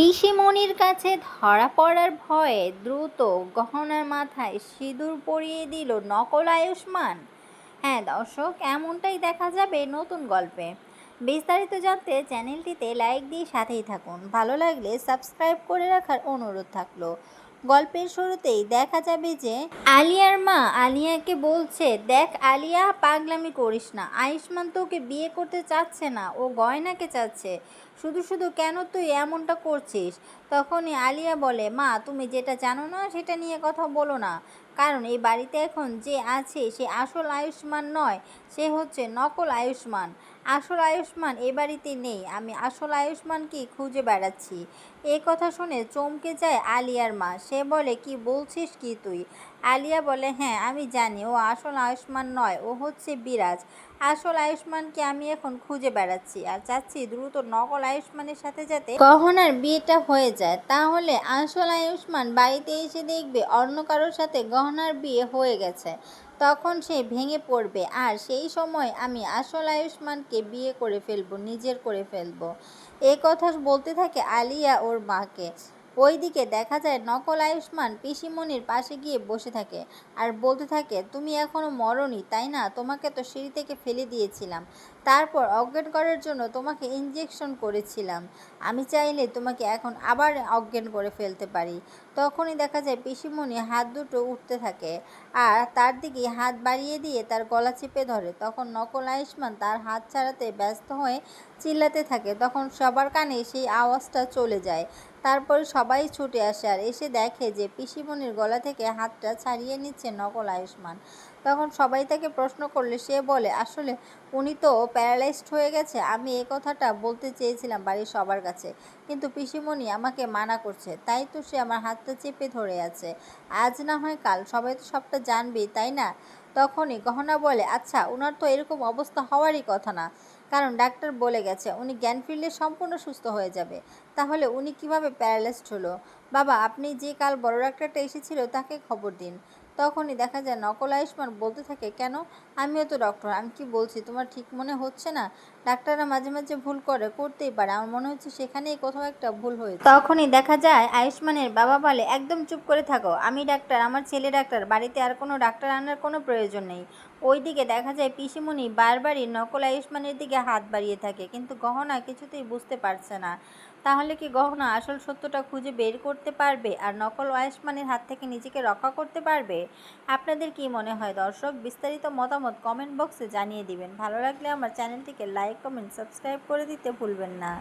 পিসিমণির কাছে ধরা পড়ার ভয়ে দ্রুত গহনার মাথায় সিঁদুর পরিয়ে দিল নকল আয়ুষ্মান। হ্যাঁ দর্শক, এমনটাই দেখা যাবে নতুন গল্পে। বিস্তারিত জানতে চ্যানেলটিতে লাইক দিয়ে সাথেই থাকুন। ভালো লাগলে সাবস্ক্রাইব করে রাখার অনুরোধ থাকল। গল্পের শুরুতেই দেখা যাবে যে আলিয়ার মা আলিয়াকে বলছে, দেখ আলিয়া, পাগলামি করিস না। আয়ুষ্মান তোকে বিয়ে করতে চাচ্ছে না, ও গয়নাকে চাচ্ছে। শুধু শুধু কেন তুই এমনটা করছিস? তখনই আলিয়া বলে, মা, তুমি যেটা জানো না, সেটা নিয়ে কথা বলো না। কারণ এই বাড়িতে এখন যে আছে সে আসল আয়ুষ্মান নয়, সে হচ্ছে নকল আয়ুষ্মান। আসল আয়ুষ্মান এ বাড়িতে নেই, আমি আসল আয়ুষ্মানকে খুঁজে বেড়াচ্ছি। এ কথা শুনে চমকে যায় আলিয়ার মা। সে বলে, কি বলছিস কি তুই? আলিয়া বলে হ্যাঁ আমি জানি। ও আসল আয়ুষ্মান নয়, ও হচ্ছে বিরাজ। আসল আয়ুষ্মানকে আমি এখন খুঁজে বেড়াচ্ছি আর চাচ্ছি দ্রুত নকল আয়ুষ্মানের সাথে যাতে গহনার বিয়েটা হয়ে যায়। তাহলে আসল আয়ুষ্মান বাড়িতে এসে দেখবে অন্য কারোর সাথে গহনার বিয়ে হয়ে গেছে। তখন সে ভেঙে পড়বে আর সেই সময় আমি আসল আয়ুষ্মানকে বিয়ে করে ফেলব, নিজের করে ফেলব। এই কথা বলতে থাকে আলিয়া ওর মাকে। ওইদিকে দেখা যায় নকল আয়ুষ্মান পিসিমণির পাশে গিয়ে বসে থাকে আর বলতে থাকে, তুমি এখনও মরনি, তাই না? তোমাকে তো সিঁড়ি থেকে ফেলে দিয়েছিলাম। তারপর অজ্ঞান করার জন্য তোমাকে ইঞ্জেকশন করেছিলাম। আমি চাইলে তোমাকে এখন আবার অজ্ঞান করে ফেলতে পারি। তখনই দেখা যায় পিসিমণি হাত দুটো উঠতে থাকে আর তার দিকে হাত বাড়িয়ে দিয়ে তার গলা চেপে ধরে। তখন নকল আয়ুষ্মান তার হাত ছাড়াতে ব্যস্ত হয়ে চিল্লাতে থাকে। তখন সবার কানে সেই আওয়াজটা চলে যায়। তারপরে সবাই ছুটে আসে আর এসে দেখে যে পিসিমণির গলা থেকে হাতটা ছাড়িয়ে নিচ্ছে নকল আয়ুষ্মান। তখন সবাই তাকে প্রশ্ন করলে সে বলে, আসলে উনি তো প্যারালাইজড হয়ে গেছে, আমি এই কথাটা বলতে চেয়েছিলাম বাড়ির সবার কাছে, কিন্তু পিসিমণি আমাকে মানা করছে, তাই তো সে আমার হাতটা চেপে ধরে আছে। আজ না হয় কাল, সবাই তো সবটা জানবেই, তাই না? তখনই গহনা বলে আচ্ছা ওনার তো এরকম অবস্থা হওয়ারই কথা না। কারণ ডাক্তার বলে গেছে, উনি জ্ঞান ফিরলে সম্পূর্ণ সুস্থ হয়ে যাবে। তাহলে উনি কীভাবে প্যারালাইসড হলো? বাবা, আপনি যে কাল বড় ডাক্তারটা এসেছিল, তাকে খবর দিন। তখনই দেখা যায় নকল আয়ুষ্মান বলতে থাকে, কেন? আমিও তো ডক্টর, আমি কি বলছি? তোমার ঠিক মনে হচ্ছে না? ডাক্তাররা মাঝে মাঝে ভুল করে, করতেই পারে। আমার মনে হচ্ছে সেখানেই কোথাও একটা ভুল হয়েছে। তখনই দেখা যায় আয়ুষ্মানের বাবা বলে, একদম চুপ করে থাকো, আমি ডাক্তার, আমার ছেলে ডাক্তার, বাড়িতে আর কোনো ডাক্তার আনার কোনো প্রয়োজন নেই। ওইদিকে দেখা যায় পিসিমণি বারবারই নকল আয়ুষ্মানের দিকে হাত বাড়িয়ে থাকে, কিন্তু গহনা কিছুতেই বুঝতে পারছে না। তাহলে কি গহনা আসল সত্যটা খুঁজে বের করতে পারবে? আর নকল আয়ুষ্মানের হাত থেকে নিজেকে রক্ষা করতে পারবে? আপনাদের কি মনে হয়? দর্শক, বিস্তারিত মতামত কমেন্ট বক্সে জানিয়ে দিবেন। ভালো লাগলে আমার চ্যানেলটিকে লাইক কমেন্ট সাবস্ক্রাইব করে দিতে ভুলবেন না।